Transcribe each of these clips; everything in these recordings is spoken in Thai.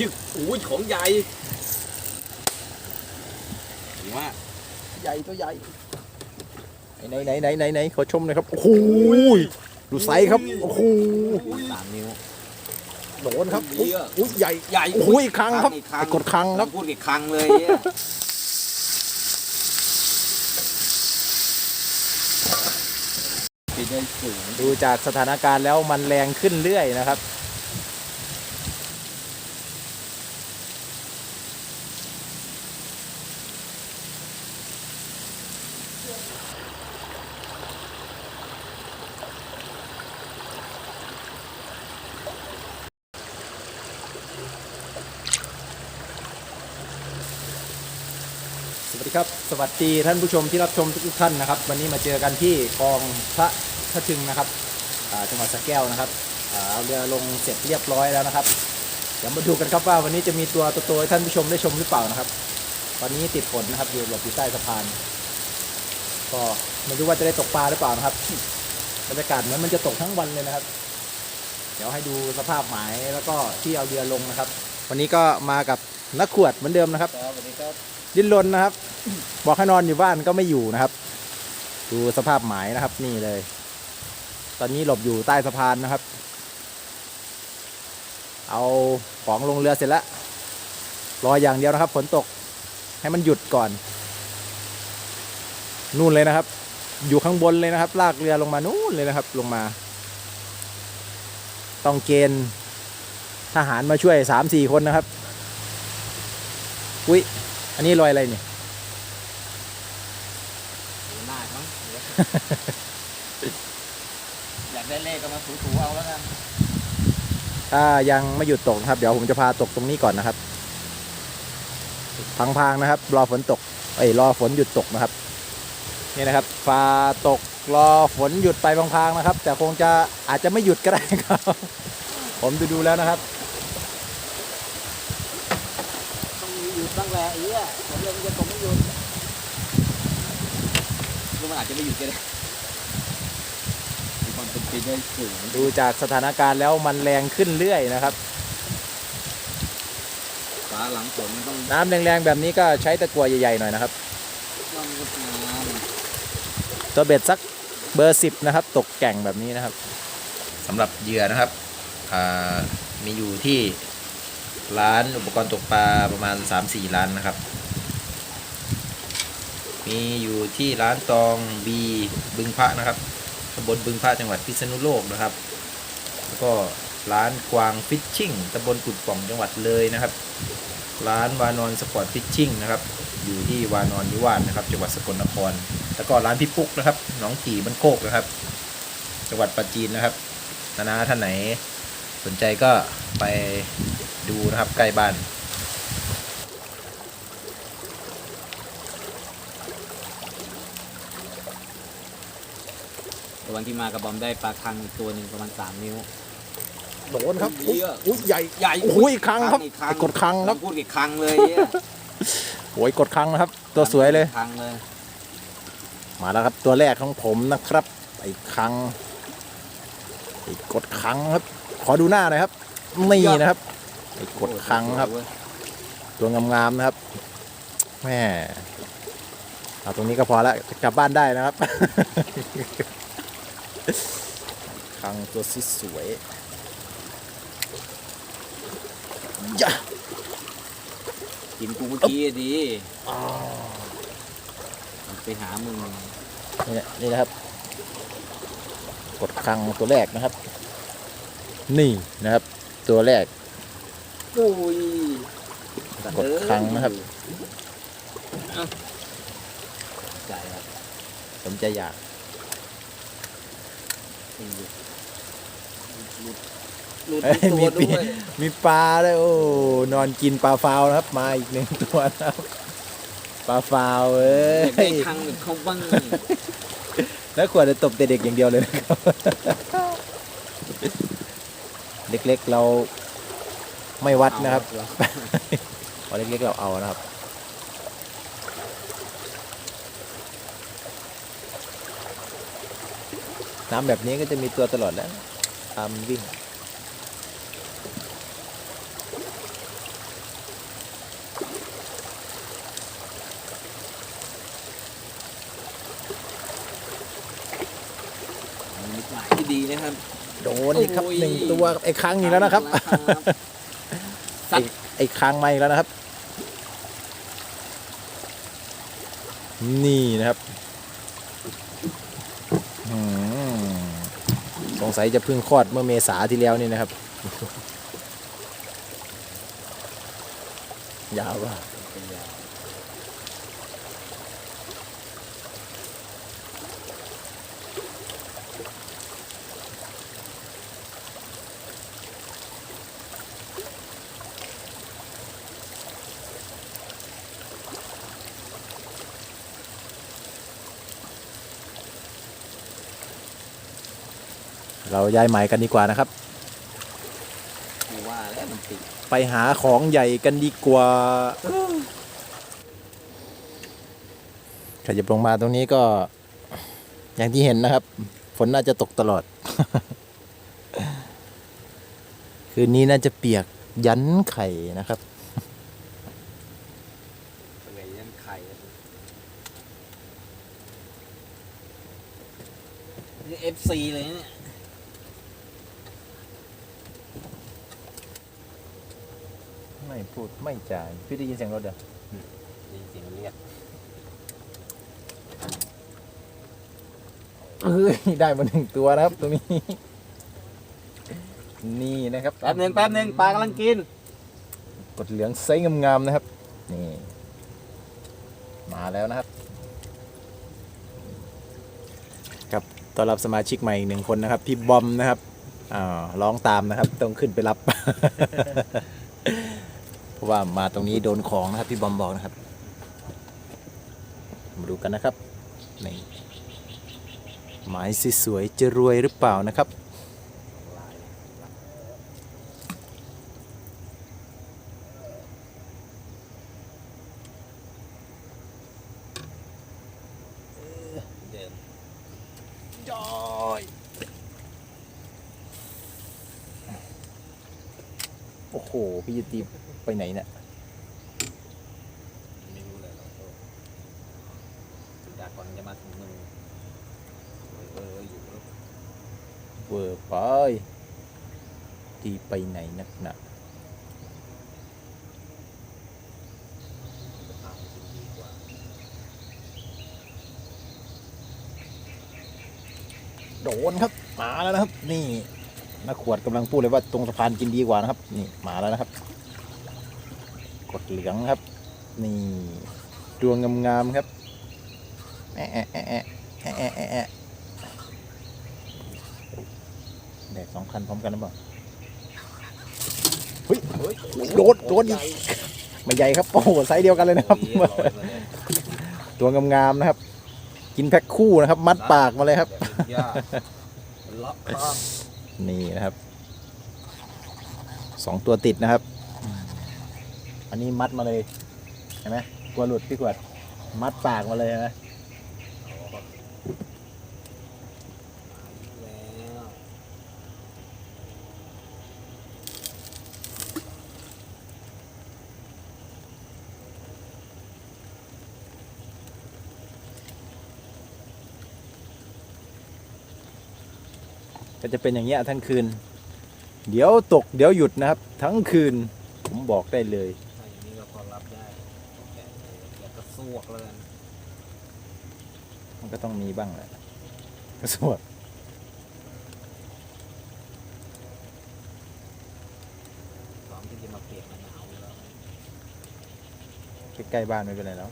ยึกอุ้ยของใหญ่ดีมากใหญ่ตัวใหญ่ไหนไหนไหนไหนไหนขอชมหน่อยครับ โอ้โหดูไซส์ครับ โอ้โหสามนิ้วโดนครับอุ๊ยอุ้ยใหญ่ใหญ่โอ้โหอีกครั้งครับอีกครั้ไอ้กดครั้งครับพูดอีกครั้งเลยเนี่ยไปได้สูงดูจากสถานการณ์แล้วมันแรงขึ้นเรื่อยนะครับ ครับสวัสดีท่านผู้ชมที่รับชมทุกท่านนะครับ วันนี้มาเจอกันที่คลองพระพระชึงนะครับจังหวัดสระแก้วนะครับเอาเรือลงเสร็จเรียบร้อยแล้วนะครับ เดี๋ยวมาดูกันครับว่าวันนี้จะมีตัวตๆให้ท่านผู้ชมได้ชมหรือเปล่านะครับ ตอนนี้ติดฝนนะครับอยู่หลบอยู่ใต้สะพาน ก็ไม่รู้ว่าจะได้ตกปลาหรือเปล่านะครับบรรยากาศเหมือนมันจะตกทั้งวันเลยนะครับ เดี๋ยวให้ดูสภาพหมายแล้วก็ที่เอาเรือลงนะครับ วันนี้ก็มากับนักขวดเหมือนเดิมนะครับสวัสดีครับ ดิ้นรนนะครับ บอกให้นอนอยู่บ้านก็ไม่อยู่นะครับ ดูสภาพหมายนะครับ นี่เลย ตอนนี้หลบอยู่ใต้สะพานนะครับ เอาของลงเรือเสร็จแล้วรออย่างเดียวนะครับฝนตกให้มันหยุดก่อน นู่นเลยนะครับ อยู่ข้างบนเลยนะครับ ลากเรือลงมานู่นเลยนะครับ ลงมา ต้องเกณฑ์ทหารมาช่วยสามสี่คนนะครับ อุ้ย นนี้รอยอะไรเนี่ยดูหน้ามั้ง อยากได้เลขก็มาถูๆเอาแล้วกัน ถ้ายังไม่หยุดตกนะครับ เดี๋ยวผมจะพาตกตรงนี้ก่อนนะครับพังๆนะครับ รอฝนตก เอ้ย รอฝนหยุดตกนะครับ นี่นะครับ ฟ้าตก รอฝนหยุดไปพังๆนะครับ แต่คงจะอาจจะไม่หยุดก็ได้ครับ ผมดูดูๆแล้วนะครับ ต้องมีหยุด บ้างแหละไอ้เหี้ยผมเลยมันจะตกไม่หยุดหรือมันอาจจะไม่หยุดก็ได้มีความเป็นไปได้สูงดูจากสถานการณ์แล้วมันแรงขึ้นเรื่อยนะครับ ฟ้าหลังฝนมันต้องน้ำแรงๆแบบนี้ก็ใช้ตะกั่วใหญ่ๆหน่อยนะครับ ต้องงดงามตัวเบ็ดสักเบอร์สิบนะครับ ตกแก่งแบบนี้นะครับ สำหรับเหยื่อนะครับอ่ามีอยู่ที่ ร้านอุปกรณ์ตกปลาประมาณ 3-4 ร้านนะครับ มีอยู่ที่ร้านตองบีบึงพระนะครับตำบลบึงพระจังหวัดพิษณุโลกนะครับ แล้วก็ร้านกวางฟิชชิ่งตำบลกุดป่องจังหวัดเลยนะครับ ร้านวานอนสปอร์ตฟิชชิ่งนะครับ อยู่ที่วานอนนิวาสนะครับ จังหวัดสกลนคร แล้วก็ร้านพี่ปุ๊กนะครับ หนองกี่บันโคกนะครับ จังหวัดปราจีนนะครับ นานาท่านไหนสนใจก็ไป ดูนะครับใกล้บ้านแต่วันที่มากับบอมได้ปลาคังตัวหนึ่งประมาณสามนิ้ว โดนครับอุ๊ยเยอะ อุ้ยใหญ่ใหญ่โอ้โหอีกครั้งครับอีกครั้งไอ้กดครั้งครับต้องพูดอีกครั้งเลยเนี่ยโอ้ยกดครั้งนะครับ ตัวสวยเลย ครั้งเลยมาแล้วครับตัวแรกของผมนะครับไอ้ครั้งไอ้กดครั้งครับ ขอดูหน้าหน่อยครับนี่นะครับ ไอ้กดครั้งครับ ตัวงามๆนะครับแม่เอาตรงนี้ก็พอแล้วกลับบ้านได้นะครับครั้งตัวสวยๆยะกินกูเมื่อกี้อะดีอ๋อไปหามึงนี่นะนี่นะครับ กดครั้งตัวแรกนะครับ นี่นะครับ ตัวแรก อุ้ยกดครั้งนะครับจ่ายครับผมจะอยากหลุดหลุดเอ้ยหมีลุดปีตัวด้วยมีปลาด้วยโอ้นอนกินปลาฟาวนะครับ มาอีกหนึ่งตัวนะครับปลาฟาวเอ้อยากได้ยครั้งหนึ่งเขาบ้างแล้วควรจะตบแต่เด็กอย่างเดียวเลยนะครับ เล็กๆเรา ไม่วัดนะครับพอเล็กๆเราเอานะครับ น้ำแบบนี้ก็จะมีตัวตลอดแล้วตามวิ่งที่ดีนะครับ โดนอีกครับหนึ่งตัวไอ้ครั้งนี้แล้วนะครับ อ้ตว์ไอ้ค้างไม้แล้วนะครับ นี่นะครับสงสัยจะเพิ่งคลอดเมื่อเมษาที่แล้วนี่นะครับ ยาวว่า เราย้ายใหม่กันดีกว่านะครับไม่ว่าแล้วมันติดไปหาของใหญ่กันดีกว่าขยับลงมาตรงนี้ก็ อย่างที่เห็นนะครับ ฝนน่าจะตกตลอด คืนนี้น่าจะเปียกยันไข่นะครับ เปื่อยยันไข่นี่เอฟซีเลยเนี่ย ไม่ พูดไม่จ่าย พี่ได้ยินเสียงรถเด้อได้ยินเสียงเรียกเอ้ยได้มาหนึ่งตัวนะครับตรงนี้ นี่นะครับแป๊บหนึ่งแป๊บหนึ่งปลากำลังกิน กดเหลืองไซส์งามๆนะครับ นี่ มาแล้วนะครับ ครับต้อนรับสมาชิกใหม่อีกหนึ่งคนนะครับ พี่บอมนะครับอ่าร้องตามนะครับ ต้องขึ้นไปรับเพ ราะว่ามาตรงนี้โดนของนะครับ พี่บอมบอกนะครับ มาดูกันนะครับนี่หมายสวยๆจะรวยหรือเปล่านะครับ เดิม จอย โอ้โห พี่จะตีไปไหนเนี่ยไม่รู้เลยเราก็ดากอนจะมาถึงมือเอออยู่แล้วเวอร์ไปตีไปไหนนักหนาจะพาไปกินดีกว่าโดนครับ มาแล้วนะครับ นี่ นักขวดกำลังพูดเลยว่าตรงสะพานกินดีกว่านะครับ นี่มาแล้วนะครับ กดเหลืองครับ นี่ดวงงามๆครับแอะแอะแอะแอะแอะแอะแดดสองคันพร้อมกันหรือเปล่าเฮ้ยโดนโดนอีกม่ใหญ่ครับโอ้โหไซส์เดียวกันเลยนะครับ ตัวงามๆนะครับ กินแพ็คคู่นะครับ มัดปากมาเลยครับ นี่นะครับสองตัวติดนะครับ อันนี้มัดมาเลยเห็นไหมกลัวหลุดพี่กวดมัดปากมาเลยเห็นไหม แล้ว ก็จะเป็นอย่างเงี้ยทั้งคืน เดี๋ยวตกเดี๋ยวหยุดนะครับ ทั้งคืนผมบอกได้เลยถ้าอย่างนี้ก็พอรับได้แกะเลยแกะก็สวกแล้วกันมันก็ต้องมีบ้างแหละกระสวดพร้อมที่จะมาเปียกมะนาวแล้วใกล้ๆบ้านไม่เป็นไรแล้ว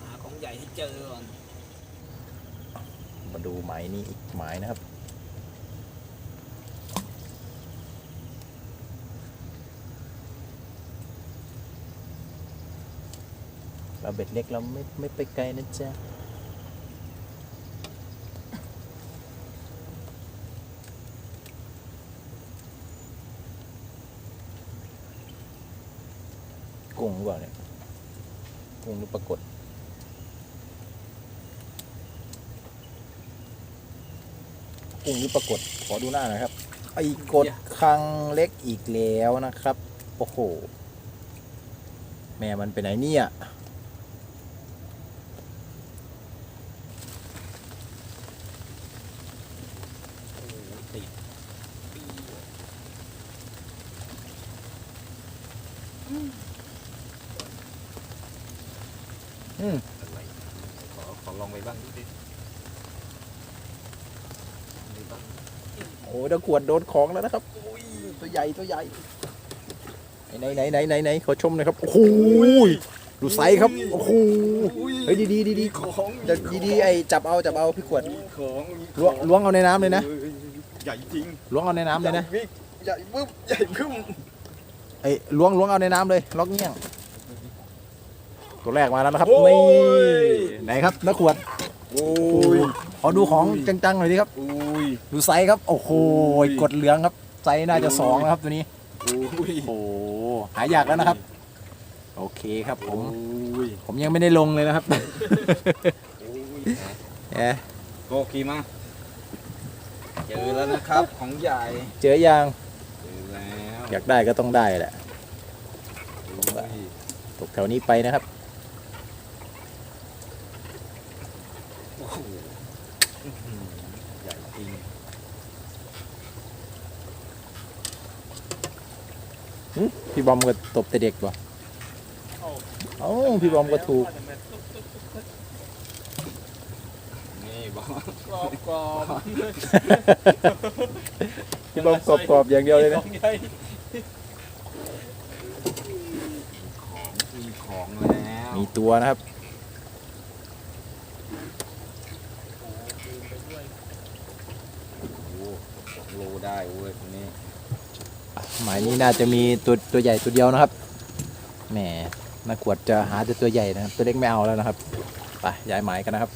หาของใหญ่ให้ เจอก่อนมาดูหมายนี้อีกหมายนะครับเราเบ็ดเล็กเราไม่ไม่ไปไกลนะจ๊ะกุ้งหรือเปล่าเนี่ยกุ้งหรือปรากฏ กุ้งหรือปรากฏขอดูหน้าหน่อยครับไอ้กดคังเล็กอีกแล้วนะครับโอ้โหแม่มันไปไหนเนี่ยโอ้โหติดปีเลยอืมอะไรขอขอลองไปบ้างดูดิดูบ้าง โอ้ยตะกรวดโดนของแล้วนะครับตัวใหญ่ตัวใหญ่ไหนไหนไหนไหนไหนขอชมหน่อยครับโอ้โหดูไซส์ครับโอ้โหเฮ้ยดีดีดีดีของจะดีดีไอ้จับเอาจับเอาพี่ขวดมีของมีล้วงล้วงเอาในน้ำเลยนะออใหญ่จริงล้วงเอาในน้ำเลยนะใหญ่ปึ๊บใหญ่ปึ๊บไอ้ล้วงล้วงเอาในน้ำเลยล็อกเงี้ยงตัวแรกมาแล้วนะครับโอ้ยนี่ไหนครับนักขวดโอ้ขอดูของจังๆหน่อยดิครับโอ้ย ดูไซส์ครับ โอ้โหโอ้ย กดเหลืองครับ ไซส์น่าจะสองนะครับตัวนี้ โอ้ยโอ้โหหายากแล้วนะครับ โอเคครับผม โอ้ยผมยังไม่ได้ลงเลยนะครับโอ้ยแหมโกกีมาเจอแล้วนะครับของใหญ่เจอยังเจอแล้วอยากได้ก็ต้องได้แหละ โอ้ยตกแถวนี้ไปนะครับ โอ้โหอื้อหือ ใหญ่จริงพี่บอมก็ตบแต่เด็กป่ะเอ้าพี่บอมก็ถูก นี่บอกกรอบกรอบพี่บอมกรอบๆอย่างเดียวเลยนะของใหญ่ของมีของแล้ว มีตัวนะครับ โอ้โหสองโลได้เว้ยคนนี้ หมายนี้น่าจะมีตัวตัวใหญ่ตัวเดียวนะครับ แหมนักขวดจะหาแต่ตัวใหญ่นะครับ ตัวเล็กไม่เอาแล้วนะครับ ไปย้ายหมายกันนะครับ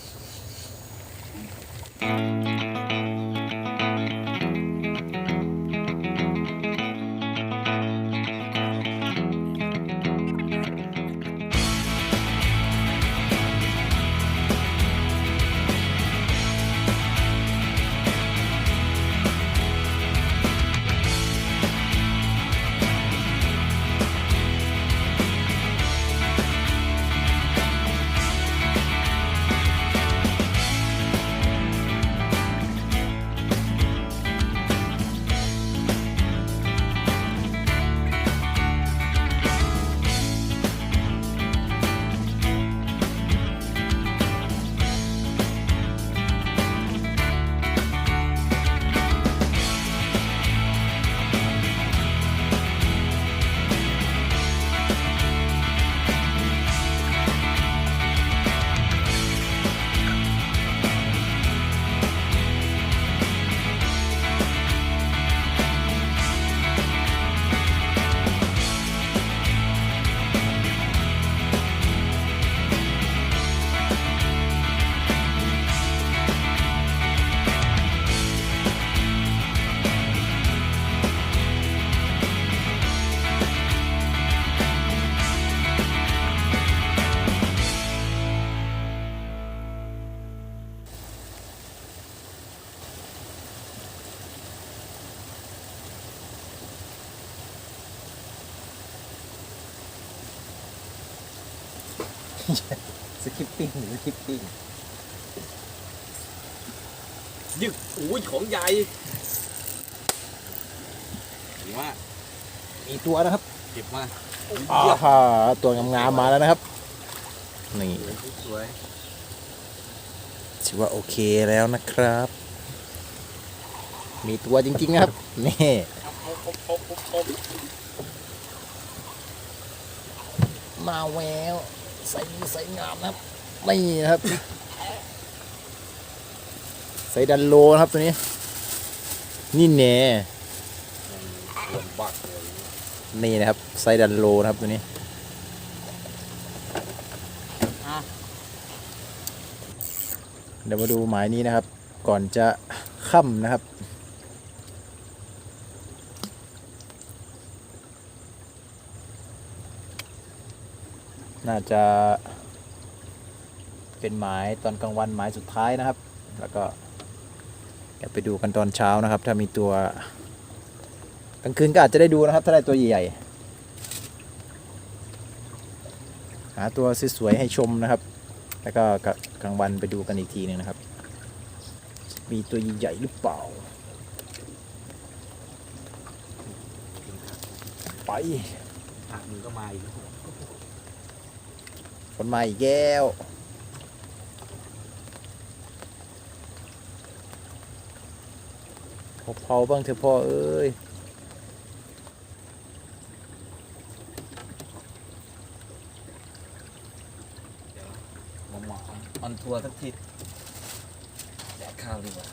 สคิปปิ้งหรือสคิปปิ้งยึกโอ้ยของใหญ่ดีมากมีตัวนะครับเก็บมาอ่าฮะตัวงามๆมาแล้วนะครับ นี่สวยถือว่าโอเคแล้วนะครับ มีตัวจริงๆนะครับ นี่มาแวว ใส่ใส่งามนะครับนี่นะครับ ใส่ดันโลนะครับตัวนี้ นี่แน่รวมบักเลยนี่นะครับไซดันโลนะครับตัวนี้เดี๋ยวมาดูหมายนี้นะครับ ก่อนจะค่ำนะครับ น่าจะเป็นหมายตอนกลางวันหมายสุดท้ายนะครับ แล้วก็เดี๋ยวไปดูกันตอนเช้านะครับ ถ้ามีตัวกลางคืนก็อาจจะได้ดูนะครับ ถ้าได้ตัวใหญ่ๆหาตัวสวยๆให้ชมนะครับ แล้วก็กลางวันไปดูกันอีกทีหนึงนะครับ มีตัวใหญ่หรือเปล่า ไปมือก็มาอีกแล้ว ฝนมาอีกแก้วพอเผาบ้างเถอะพ่อเอ้ยเดี๋ยวมองหมอออนทัวร์สักทีแดกข้าวดีกว่า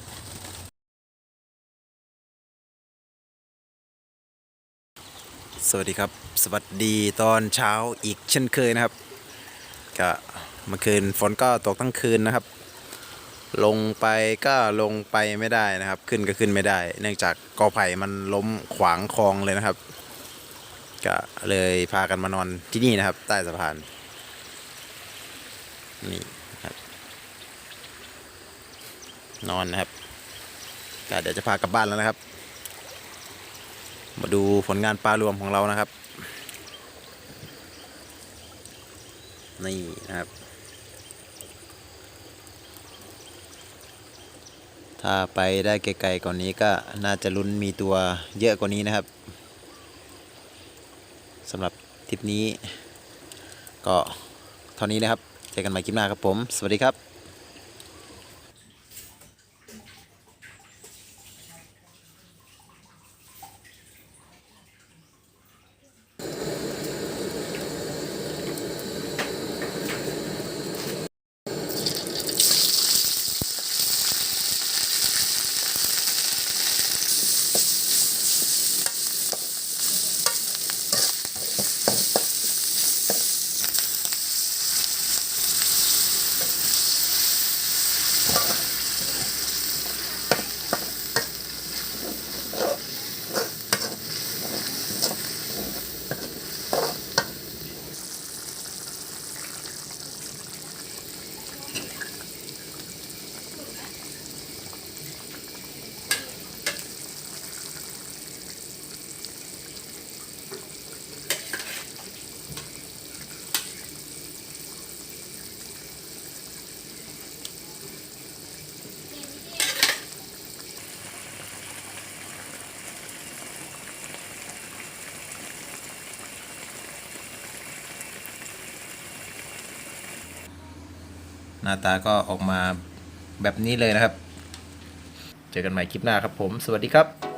สวัสดีครับ สวัสดีตอนเช้าอีกเช่นเคยนะครับ ก็เมื่อคืนฝนก็ตกทั้งคืนนะครับ ลงไปก็ลงไปไม่ได้นะครับ ขึ้นก็ขึ้นไม่ได้ เนื่องจากกอไผ่มันล้มขวางคลองเลยนะครับ ก็เลยพากันมานอนที่นี่นะครับ ใต้สะพานนี่ครับ นอนนะครับก็เดี๋ยวจะพากลับบ้านแล้วนะครับ มาดูผลงานปลารวมของเรานะครับ นี่นะครับ ถ้าไปได้ไกลๆก่อนนี้ก็น่าจะลุ้นมีตัวเยอะกว่านี้นะครับสำหรับทริปนี้ ก็เท่านี้นะครับ เจอกันใหม่คลิปหน้าครับผม สวัสดีครับ น้าตาก็ออกมาแบบนี้เลยนะครับ เจอกันใหม่คลิปหน้าครับผม สวัสดีครับ